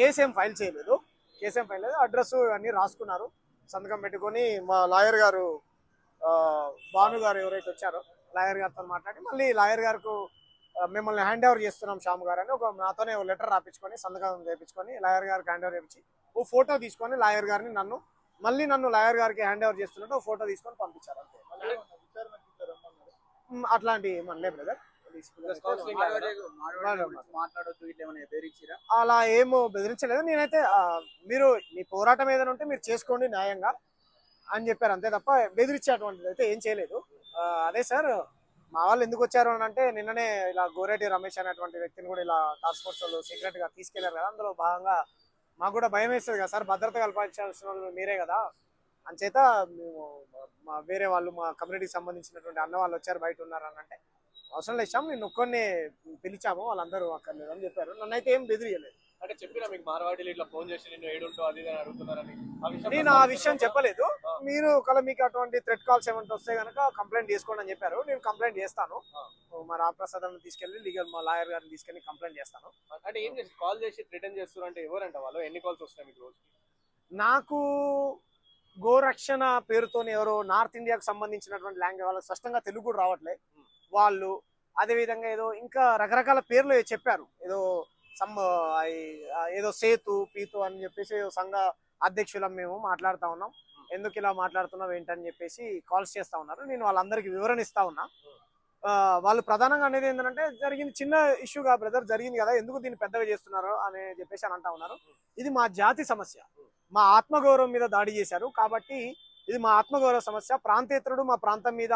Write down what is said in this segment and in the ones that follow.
Case ఏం file చేయలేదు. Case ఏం ఫైల్ లేదు. అడ్రస్ అన్ని రాసుకున్నారు. సంతకం పెట్టుకొని మా లాయర్ గారు భాను గారు ఎవరైతే వచ్చారో లాయర్ గారితో మాట్లాడి మళ్ళీ లాయర్ గారికి మిమ్మల్ని హ్యాండ్ ఓవర్ చేస్తున్నాం శ్యామ్ గారు అని ఒక నాతోనే ఒక లెటర్ రాపించుకొని సంతకం చేయించుకొని లాయర్ గారికి హ్యాండ్ ఓవర్ చేయించి ఓ ఫోటో తీసుకొని లాయర్ గారిని నన్ను మళ్ళీ నన్ను లాయర్ గారికి హ్యాండ్ ఓవర్ చేస్తున్నట్టు ఓ ఫోటో తీసుకొని పంపించారు అంతే. అట్లాంటి మనలే బ్రదర్ అలా ఏమో బెదిరించలేదు. నేనైతే మీరు మీ పోరాటం ఏదైనా ఉంటే మీరు చేసుకోండి న్యాయంగా అని చెప్పారు. అంతే తప్ప బెదిరించేటువంటిది అయితే ఏం చేయలేదు. అదే సార్ మా వాళ్ళు ఎందుకు వచ్చారు అని అంటే నిన్ననే ఇలా గోరెడ్డి రమేష్ అనేటువంటి వ్యక్తిని కూడా ఇలా టాస్క్ ఫోర్స్ వాళ్ళు సీక్రెట్గా తీసుకెళ్ళారు కదా. అందులో భాగంగా మాకు కూడా భయం వేస్తుంది కదా సార్. భద్రత కల్పించాల్సిన వాళ్ళు మీరే కదా. అంచేత మేము మా వేరే వాళ్ళు మా కమ్యూనిటీకి సంబంధించినటువంటి అన్న వాళ్ళు వచ్చారు బయట ఉన్నారు అని అంటే అవసరం శ్యామ్ నేను ఒక్కరిని పిలిచాము వాళ్ళందరూ అక్కడ లేదు అని చెప్పారు. నన్ను అయితే ఏం బెదిరియలేదు. అంటే చెప్పినా మీకు మార్వాడీలు ఇట్లా ఫోన్ చేసి నేను ఏడుంటో అది అని అడుగుతున్నారని. ఆ విషయం నేను ఆ విషయం చెప్పలేదు. మీరు ఒకవేళ మీకు అటువంటి థ్రెడ్ కాల్స్ ఏమైనా వస్తే కనుక కంప్లైంట్ చేసుకోండి అని చెప్పారు. నేను కంప్లైంట్ చేస్తాను. మా రామప్రసాద్ అని తీసుకెళ్ళి లీగల్ మా లాయర్ గారిని తీసుకెళ్ళి కంప్లైంట్ చేస్తాను. అంటే ఏం చేసి కాల్ చేసి రిటర్న్ చేస్తున్నారు అంటే ఎవరంట వాళ్ళు? ఎన్ని కాల్స్ వస్తాయి మీకు రోజు నాకు గోరక్షణ పేరుతోని ఎవరో నార్త్ ఇండియాకు సంబంధించినటువంటి లాంగ్వేజ్ వాళ్ళకి స్పష్టంగా తెలుగు కూడా రావట్లే. వాళ్ళు అదే విధంగా ఏదో ఇంకా రకరకాల పేర్లు చెప్పారు. ఏదో సమ్ ఏదో సేతు పీతు అని చెప్పేసి ఏదో సంఘ అధ్యక్షులం మేము మాట్లాడుతా ఉన్నాం. ఎందుకు ఇలా మాట్లాడుతున్నాం ఏంటని చెప్పేసి కాల్స్ చేస్తా ఉన్నారు. నేను వాళ్ళందరికీ వివరణ ఇస్తా ఉన్నా. ఆ, వాళ్ళు ప్రధానంగా అనేది ఏంటంటే జరిగింది చిన్న ఇష్యూగా బ్రదర్ జరిగింది కదా ఎందుకు దీన్ని పెద్దగా చేస్తున్నారు అని చెప్పేసి అని అంటా ఉన్నారు. ఇది మా జాతి సమస్య. మా ఆత్మగౌరవం మీద దాడి చేశారు. కాబట్టి ఇది మా ఆత్మగౌరవ సమస్య. ప్రాంతేతరుడు మా ప్రాంతం మీద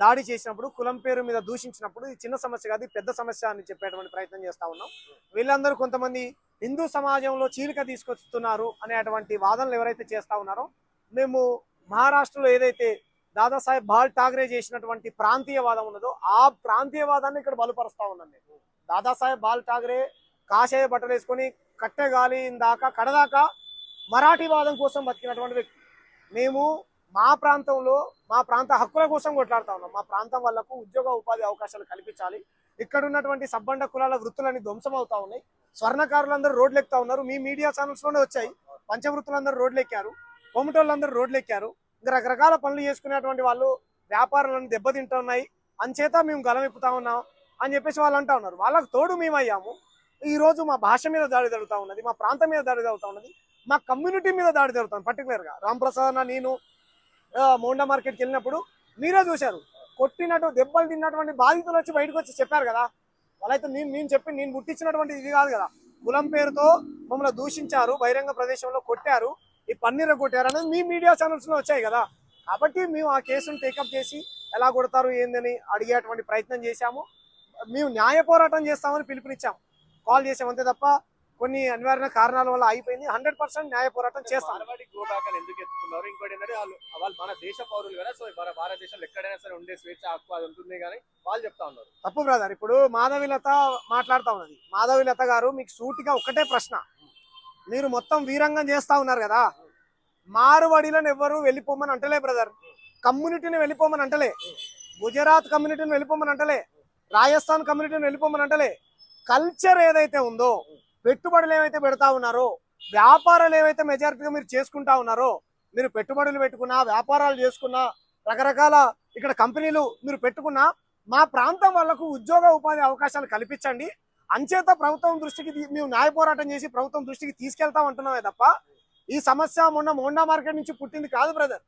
దాడి చేసినప్పుడు కులం పేరు మీద దూషించినప్పుడు ఇది చిన్న సమస్య కాదు పెద్ద సమస్య అని చెప్పేటువంటి ప్రయత్నం చేస్తూ ఉన్నాం. వీళ్ళందరూ కొంతమంది హిందూ సమాజంలో చీలిక తీసుకొస్తున్నారు అనేటువంటి వాదనలు ఎవరైతే చేస్తా ఉన్నారో మేము మహారాష్ట్రలో ఏదైతే దాదాసాహెబ్ బాల్ ఠాగరే చేసినటువంటి ప్రాంతీయవాదం ఉన్నదో ఆ ప్రాంతీయవాదాన్ని ఇక్కడ బలపరుస్తూ ఉన్నాం మేము. దాదాసాహెబ్ బాల్ ఠాగరే కాషాయ బట్టలు వేసుకొని కట్టెగాలి దాకా కడదాకా మరాఠీ వాదం కోసం బతికినటువంటి వ్యక్తి. మేము మా ప్రాంతంలో మా ప్రాంత హక్కుల కోసం కొట్లాడుతా ఉన్నాం. మా ప్రాంతం వాళ్ళకు ఉద్యోగ ఉపాధి అవకాశాలు కల్పించాలి. ఇక్కడ ఉన్నటువంటి సబ్బండ కులాల వృత్తులన్నీ ధ్వంసం అవుతా ఉన్నాయి. స్వర్ణకారులందరూ రోడ్లు ఎక్కుతా ఉన్నారు. మీ మీడియా ఛానల్స్లోనే వచ్చాయి. పంచవృత్తులందరూ రోడ్లు ఎక్కారు. కొమటోళ్ళందరూ రోడ్లు ఎక్కారు. ఇంకా రకరకాల పనులు చేసుకునేటువంటి వాళ్ళు వ్యాపారాలను దెబ్బతింటున్నాయి అంచేత మేము గలమెప్పుతా ఉన్నాం అని చెప్పేసి వాళ్ళు అంటా ఉన్నారు. వాళ్ళకు తోడు మేము అయ్యాము మా భాష మీద దాడి జరుగుతూ ఉన్నది. మా ప్రాంతం మీద దాడి జరుగుతూ ఉన్నది. మా కమ్యూనిటీ మీద దాడి జరుగుతుంది పర్టికులర్గా రామ్ ప్రసాద్ నేను మోండా మార్కెట్కి వెళ్ళినప్పుడు మీరే చూశారు. కొట్టినట్టు దెబ్బలు తిన్నటువంటి బాధితులు వచ్చి బయటకు వచ్చి చెప్పారు కదా. వాళ్ళైతే నేను నేను చెప్పి నేను పుట్టించినటువంటి ఇది కాదు కదా. కులం పేరుతో మమ్మల్ని దూషించారు బహిరంగ ప్రదేశంలో కొట్టారు. ఈ పన్నీర కొట్టారు అనేది మీ మీడియా ఛానల్స్లో వచ్చాయి కదా. కాబట్టి మేము ఆ కేసును టేకప్ చేసి ఎలా కొడతారు ఏందని అడిగేటువంటి ప్రయత్నం చేశాము. మేము న్యాయ పోరాటం చేస్తామని పిలుపునిచ్చాము. కాల్ చేసాం అంతే తప్ప కొన్ని అనివార్య కారణాల వల్ల అయిపోయింది హండ్రెడ్ పర్సెంట్ న్యాయ పోరాటం చేస్తాం. ఎందుకు ఎత్తుకున్నారు? ఇంకోటి ఏంటంటే వాళ్ళు వాళ్ళు మన దేశ పౌరులు కదా సో మన భారతదేశంలో ఎక్కడైనా సరే ఉండే స్వేచ్ఛ హక్కు అది ఉంటుంది కానీ వాళ్ళు చెప్తా ఉన్నారు. తప్పు బ్రదర్ ఇప్పుడు మాధవిలత మాట్లాడుతా ఉన్నది. మాధవిలత గారు మీకు సూటిగా ఒకటే ప్రశ్న. మీరు మొత్తం వీరంగం చేస్తా ఉన్నారు కదా. మారువడిలను ఎవ్వరు వెళ్ళిపోమని అంటలే బ్రదర్. కమ్యూనిటీని వెళ్ళిపోమని అంటలే. గుజరాత్ కమ్యూనిటీని వెళ్ళిపోమని అంటలే. రాజస్థాన్ కమ్యూనిటీని వెళ్ళిపోమని అంటలే. కల్చర్ ఏదైతే ఉందో పెట్టుబడులు ఏవైతే పెడతా ఉన్నారో వ్యాపారాలు ఏవైతే మెజారిటీగా మీరు చేసుకుంటా ఉన్నారో మీరు పెట్టుబడులు పెట్టుకున్నా వ్యాపారాలు చేసుకున్నా రకరకాల ఇక్కడ కంపెనీలు మీరు పెట్టుకున్నా మా ప్రాంతం వాళ్ళకు ఉద్యోగ ఉపాధి అవకాశాలు కల్పించండి. అంచేత ప్రభుత్వం దృష్టికి మేము న్యాయ పోరాటం చేసి ప్రభుత్వం దృష్టికి తీసుకెళ్తాం అంటున్నామే తప్ప ఈ సమస్య మొన్న మోండా మార్కెట్ నుంచి పుట్టింది కాదు బ్రదర్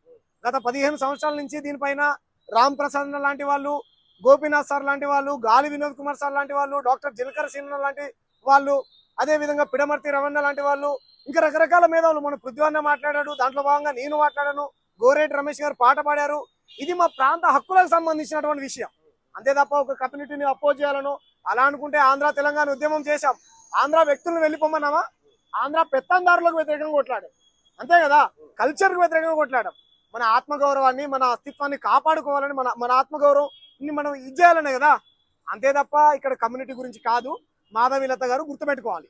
గత పదిహేను సంవత్సరాల నుంచి దీనిపైన రామ్ ప్రసాద్ లాంటి వాళ్ళు గోపీనాథ్ సార్ లాంటి వాళ్ళు గాలి వినోద్ కుమార్ సార్ లాంటి వాళ్ళు డాక్టర్ జిలకర సింహ లాంటి వాళ్ళు అదే విధంగా పిడమర్తి రవణ లాంటి వాళ్ళు ఇంకా రకరకాల మేధావులు. మన పృథ్వన్న మాట్లాడాడు దాంట్లో భాగంగా నేను మాట్లాడాను గోరేటి రమేష్ గారు పాట పాడారు. ఇది మా ప్రాంత హక్కులకు సంబంధించినటువంటి విషయం. అంతే తప్ప ఒక కమ్యూనిటీని అపోజ్ చేయాలను అలా అనుకుంటే ఆంధ్ర తెలంగాణ ఉద్యమం చేశాం. ఆంధ్ర వ్యక్తులను వెళ్ళిపోమన్నామా ఆంధ్ర పెత్తందారులకు వ్యతిరేకంగా కొట్లాడాం. అంతే కదా? కల్చర్కు వ్యతిరేకంగా కొట్లాడాం. మన ఆత్మగౌరవాన్ని మన అస్తిత్వాన్ని కాపాడుకోవాలని మన మన ఆత్మగౌరవం మనం ఇది చేయాలనే కదా? అంతే తప్ప ఇక్కడ కమ్యూనిటీ గురించి కాదు. మాధవీలత గారు గుర్తుపెట్టుకోవాలి.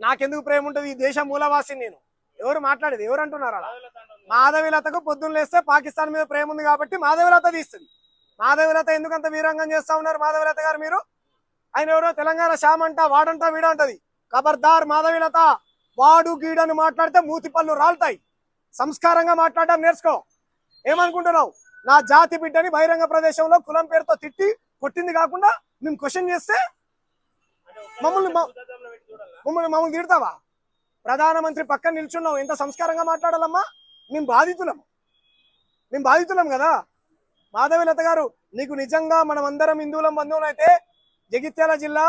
నాకెందుకు ప్రేమ ఉంటుంది? ఈ దేశ మూలవాసి నేను. ఎవరు మాట్లాడేది? ఎవరు అంటున్నారు అలా. మాధవీలతకు పొద్దున్న లేస్తే పాకిస్తాన్ మీద ప్రేమ ఉంది కాబట్టి మాధవీలత తీస్తుంది మాధవిలత ఎందుకంత వీరంగం చేస్తా ఉన్నారు మాధవిలత గారు మీరు? ఆయన ఎవరో? తెలంగాణ శ్యామ్ అంట వాడంట వీడంటది ఖబర్దార్ మాధవిలత. వాడు గీడని మాట్లాడితే మూతి పళ్ళు రాలుతాయి. సంస్కారంగా మాట్లాడడం నేర్చుకో. ఏమనుకుంటున్నావు? నా జాతి బిడ్డని బహిరంగ ప్రదేశంలో కులం పేరుతో తిట్టి కొట్టింది కాకుండా మేము క్వశ్చన్ చేస్తే మమ్మల్ని మమ్మల్ని మమ్మల్ని తిడతావా? ప్రధానమంత్రి పక్కన నిల్చున్నావు. ఎంత సంస్కారంగా మాట్లాడాలమ్మా? మేము బాధితులం. మేము బాధితులం కదా? మాధవిలత గారు నీకు నిజంగా మనం అందరం హిందువులం బంధువులు అయితే జగిత్యాల జిల్లా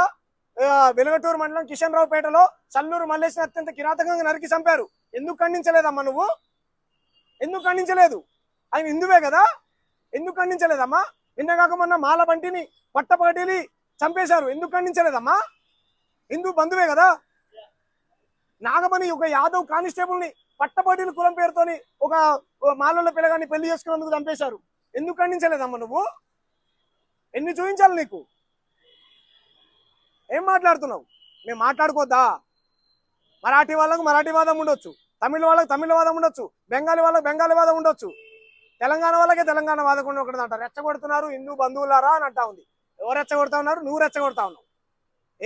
వెలగటూరు వెలుగటూరు మండలం కిషన్ రావుపేటలో చల్లూరు మల్లేశ్వరి అత్యంత కిరాతకంగా నరికి చంపారు. ఎందుకు ఖండించలేదమ్మా నువ్వు? ఎందుకు ఖండించలేదు? ఆయన హిందువే కదా? ఎందుకు ఖండించలేదమ్మా? నిన్నగాక మొన్న మాల బంటిని పట్టపగటిని చంపేశారు. ఎందుకు ఖండించలేదమ్మా? హిందూ బంధువే కదా? నాగమణి ఒక యాదవ్ కానిస్టేబుల్ని పట్టపగటిల కులం పేరుతోని ఒక మాలలో మాలల పిల్లగాన్ని పెళ్ళి చేసుకున్నందుకు చంపేశారు. ఎందుకు ఖండించలేదమ్మా నువ్వు? ఎన్ని చూపించాలి నీకు? ఏం మాట్లాడుతున్నావు? మేము మాట్లాడుకోద్దా? మరాఠీ వాళ్ళకు మరాఠీ వాదం ఉండొచ్చు. తమిళ వాళ్ళకి తమిళ వాదం ఉండొచ్చు. బెంగాలీ వాళ్ళకి బెంగాలీ వాదం ఉండొచ్చు. తెలంగాణ వాళ్ళకే తెలంగాణ వాదకుండా ఒకటి అంటారు. రెచ్చగొడుతున్నారు హిందూ బంధువులారా అని అంటా ఉంది. ఎవరు రెచ్చగొడతా ఉన్నారు? నువ్వు రెచ్చగొడతా ఉన్నావు.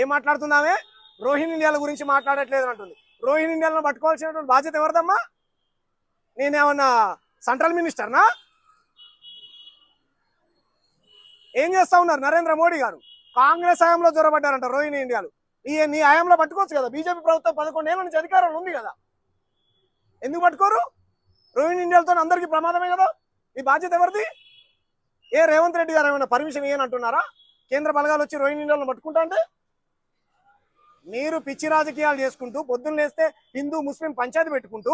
ఏం మాట్లాడుతున్నావే? రోహిణి ఇండియాల గురించి మాట్లాడట్లేదు అంటుంది. రోహిణి ఇండియాలను పట్టుకోవాల్సినటువంటి బాధ్యత ఎవరిదమ్మా? నేనేమన్నా సెంట్రల్ మినిస్టర్నా? ఏం చేస్తా ఉన్నారు నరేంద్ర మోడీ గారు? కాంగ్రెస్ హయాంలో జొరబడ్డారంట రోహిణి ఇండియాలు. ఈ నీ హయాంలో పట్టుకోవచ్చు కదా? బీజేపీ ప్రభుత్వం పదకొండు ఏళ్ళ నుంచి అధికారంలో ఉంది కదా. ఎందుకు పట్టుకోరు? రోహిణి ఇండియాలతో అందరికీ ప్రమాదమే కదా? ఈ బాధ్యత ఎవరిది? ఏ రేవంత్ రెడ్డి గారు ఏమైనా పర్మిషన్ ఇయ్యని అంటున్నారా? కేంద్ర బలగాలు వచ్చి రోహిణి ఇండియాలను పట్టుకుంటా అంటే? మీరు పిచ్చి రాజకీయాలు చేసుకుంటూ పొద్దున్న లేస్తే హిందూ ముస్లిం పంచాయతీ పెట్టుకుంటూ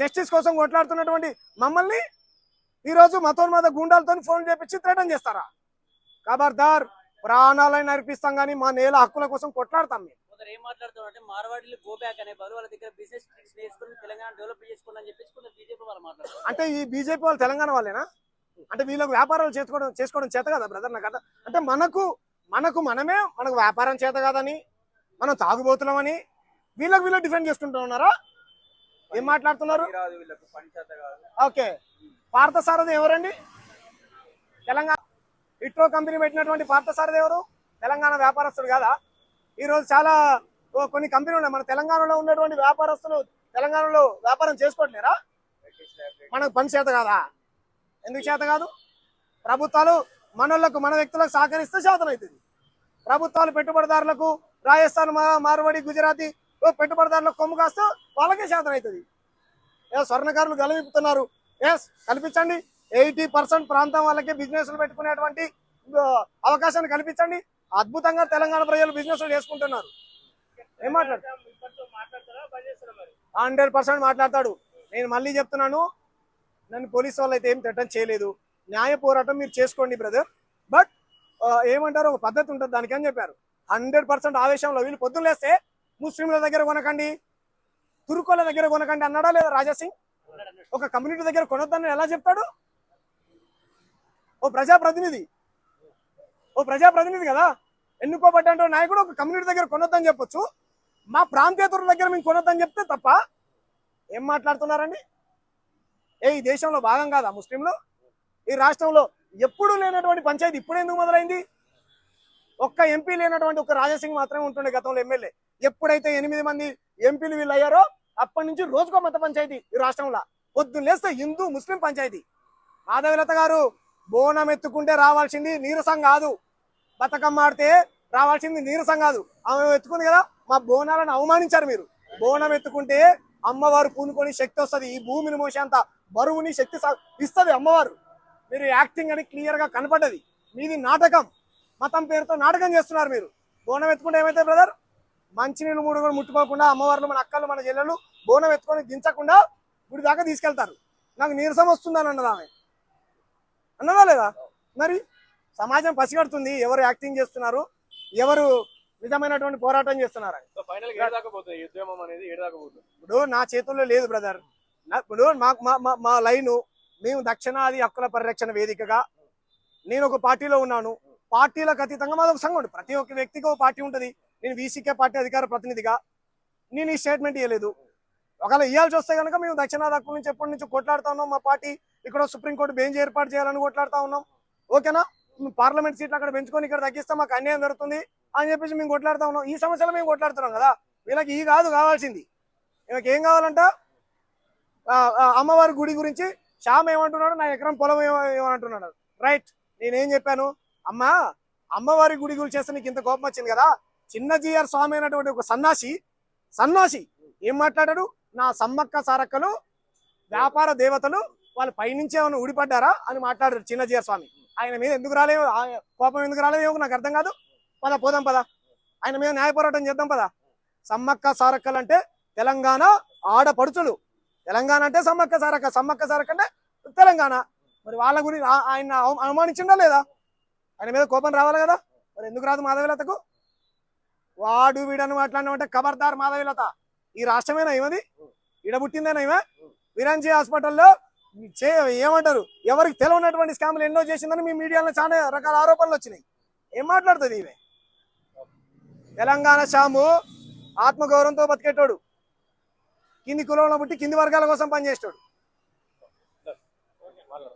జస్టిస్ కోసం కొట్లాడుతున్నటువంటి మమ్మల్ని ఈరోజు మతోన్మాద గుండాలతో ఫోన్ చేపించి థ్రెటన్ చేస్తారా? ఖబర్దార్ ప్రాణాలైనా అర్పిస్తాం కానీ మా నేల హక్కుల కోసం కొట్లాడతాం మేము. కొందరు ఏం మాట్లాడుతున్నారు అంటే మార్వాడీలు గో బ్యాక్ అనే బదులు వాళ్ళ దగ్గర బిజినెస్ ట్రిక్స్ నేర్చుకుని తెలంగాణ డెవలప్ చేసుకోండి అని చెప్పేసి కొందరు బీజేపీ వాళ్ళు మాట్లాడుతున్నారు. అంటే ఈ బీజేపీ వాళ్ళు తెలంగాణ వాళ్ళేనా? అంటే వీళ్ళకి వ్యాపారాలు చేసుకోవడం చేసుకోవడం చేత కదా బ్రదర్ నాకు అర్థం- అంటే మనకు మనకు మనమే మనకు వ్యాపారం చేత కాదని మనం తాగుబోతున్నామని వీళ్ళకి వీళ్ళు డిఫెండ్ చేసుకుంటూ ఉన్నారా? ఏం మాట్లాడుతున్నారు? ఓకే. పార్థసారథి ఎవరండి? తెలంగాణ ఇట్రో కంపెనీ పెట్టినటువంటి పార్థసారథి ఎవరు? తెలంగాణ వ్యాపారస్తుడు కాదా? ఈరోజు చాలా కొన్ని కంపెనీలు ఉన్నాయి. మన తెలంగాణలో ఉన్నటువంటి వ్యాపారస్తులు తెలంగాణలో వ్యాపారం చేసుకోవట్లేరా? మనకు పని చేత కాదా? ఎందుకు చేత కాదు? ప్రభుత్వాలు మనోళ్ళకు మన వ్యక్తులకు సహకరిస్తే శాతం అవుతుంది ప్రభుత్వాలు పెట్టుబడిదారులకు రాజస్థాన్ మా- మార్వాడి గుజరాతీ పెట్టుబడిదారులకు కొమ్ము కాస్తే వాళ్ళకే శాతం అవుతుంది ఏ స్వర్ణకారులు గలవిపుతున్నారు ఎస్ కల్పించండి. ఎయిటీ పర్సెంట్ ప్రాంతం వాళ్ళకి బిజినెస్లు పెట్టుకునేటువంటి అవకాశాన్ని కల్పించండి. అద్భుతంగా తెలంగాణ ప్రజలు బిజినెస్ చేసుకుంటున్నారు. ఏం మాట్లాడు? హండ్రెడ్ పర్సెంట్ మాట్లాడతాడు. నేను మళ్ళీ చెప్తున్నాను నన్ను పోలీసు వాళ్ళు అయితే ఏం థ్రెటన్ చేయలేదు. న్యాయ పోరాటం మీరు చేసుకోండి బ్రదర్ బట్ ఏమంటారు ఒక పద్ధతి ఉంటుంది దానికి అని చెప్పారు. హండ్రెడ్ పర్సెంట్ ఆవేశంలో వీళ్ళు పొద్దున్న లేస్తే ముస్లింల దగ్గర కొనకండి తురుకోల దగ్గర కొనకండి అన్నాడా లేదా రాజాసింగ్ ఒక కమ్యూనిటీ దగ్గర కొనొద్దని ఎలా చెప్తాడు? ఓ ప్రజాప్రతినిధి. ఓ ప్రజాప్రతినిధి కదా? ఎన్నుకోబడ్డ నాయకుడు ఒక కమ్యూనిటీ దగ్గర కొనొద్దని చెప్పొచ్చు. మా ప్రాంతేతరుల దగ్గర మేము కొనొద్దని చెప్తే తప్ప ఏం మాట్లాడుతున్నారండి? ఏ ఈ దేశంలో భాగం కాదా ముస్లింలు? ఈ రాష్ట్రంలో ఎప్పుడు లేనటువంటి పంచాయతీ ఇప్పుడు ఎందుకు మొదలైంది? ఒక్క ఎంపీ లేనటువంటి ఒక రాజాసింగ్ మాత్రమే ఉంటుండే గతంలో ఎమ్మెల్యే. ఎప్పుడైతే ఎనిమిది మంది ఎంపీలు వీళ్ళు అయ్యారో అప్పటి నుంచి రోజుకో మత పంచాయతీ ఈ రాష్ట్రంలో. పొద్దున్న లేస్తే హిందూ ముస్లిం పంచాయతీ. మాధవలత గారు బోనం ఎత్తుకుంటే రావాల్సింది నీరసం కాదు. బతకం ఆడితే రావాల్సింది నీరసం కాదు. ఆమె ఎత్తుకుంది కదా మా బోనాలను అవమానించారు మీరు. బోనం ఎత్తుకుంటే అమ్మవారు పూనుకొని శక్తి వస్తుంది. ఈ భూమిని మోసేంత బరువుని శక్తి ఇస్తుంది అమ్మవారు. మీరు యాక్టింగ్ అని క్లియర్గా కనపడ్డది. మీది నాటకం. మతం పేరుతో నాటకం చేస్తున్నారు మీరు. బోనం ఎత్తుకుంటే ఏమైతే బ్రదర్ మంచినీళ్ళు మూడు కూడా ముట్టుకోకుండా అమ్మవార్లు మన అక్కలు మన చెల్లెలు బోనం ఎత్తుకొని దించకుండా గుడి దాకా తీసుకెళ్తారు. నాకు నీరసం వస్తుందని అన్నది ఆమె. అన్నదా లేదా? మరి సమాజం పసిగడుతుంది ఎవరు యాక్టింగ్ చేస్తున్నారు ఎవరు నిజమైనటువంటి పోరాటం చేస్తున్నారు ఇప్పుడు నా చేతుల్లో లేదు బ్రదర్ ఇప్పుడు మా మా మా- మా లైను మేము దక్షిణాది హక్కుల పరిరక్షణ వేదికగా నేను ఒక పార్టీలో ఉన్నాను. పార్టీలకు అతీతంగా మాది ఒక సంఘం ఉంటుంది ప్రతి ఒక్క వ్యక్తికి ఒక పార్టీ ఉంటుంది. నేను వీసీకే పార్టీ అధికార ప్రతినిధిగా. నేను ఈ స్టేట్మెంట్ ఇవ్వలేదు ఒకవేళ ఇవ్వాల్సి వస్తే కనుక మేము దక్షిణాది హక్కుల నుంచి ఎప్పటి నుంచి కొట్లాడుతా ఉన్నాం మా పార్టీ. ఇక్కడ సుప్రీంకోర్టు బెంచ్ ఏర్పాటు చేయాలని కొట్లాడుతా ఉన్నాం. ఓకేనా? పార్లమెంట్ సీట్లు అక్కడ పెంచుకొని ఇక్కడ తగ్గిస్తే మాకు అన్యాయం జరుగుతుంది అని చెప్పేసి మేము కొట్లాడుతా ఉన్నాం. ఈ సమస్యలు మేము కొట్లాడుతున్నాం కదా? వీళ్ళకి ఈ కాదు కావాల్సింది. వీళ్ళకి ఏం కావాలంట? అమ్మవారి గుడి గురించి శ్యామ్ ఏమంటున్నాడు? నా ఎకరం పొలం ఏమంటున్నాడు? రైట్ నేనేం చెప్పాను? అమ్మా అమ్మవారి గుడి గురించి చేస్తే నీకు ఇంత కోపం వచ్చింది కదా? చిన్న జీఆర్ స్వామి అయినటువంటి ఒక సన్నాసి సన్నాసి ఏం మాట్లాడాడు? నా సమ్మక్క సారక్కలు వ్యాపార దేవతలు వాళ్ళ పైనుంచి ఏమైనా ఊడిపడ్డారా అని మాట్లాడారు చిన్న స్వామి ఆయన మీద ఎందుకు రాలేదు ఆ కోపం ఎందుకు రాలేదు నాకు అర్థం కాదు. పద పోదాం పద. ఆయన మీద న్యాయ పోరాటం చేద్దాం పద. సమ్మక్క సారక్కలు అంటే తెలంగాణ ఆడపడుచులు తెలంగాణ అంటే సమ్మక్క సారక్క సమ్మక్క సారక్క అంటే తెలంగాణ. మరి వాళ్ళ గురించి ఆయన అవ- లేదా? ఆయన మీద కోపం రావాలి కదా? మరి ఎందుకు రాదు మాధవీలతకు? వాడు వీడని మాట్లాడినామంటే ఖబర్దార్ మాధవీలత. ఈ రాష్ట్రమేనా ఏమది ఇడబుట్టిందేనా ఈమె? విరాంజీ హాస్పిటల్లో చే ఏమంటారు? ఎవరికి తెలియనటువంటి స్కామ్లు ఎన్నో చేసిందని మీ మీడియాలో చాలా రకాల ఆరోపణలు వచ్చినాయి. ఏం మాట్లాడుతుంది ఈమె? తెలంగాణ షాము ఆత్మగౌరవంతో బతికేటోడు. కింది కులంలో పుట్టి కింది వర్గాల కోసం పనిచేసేటోడు.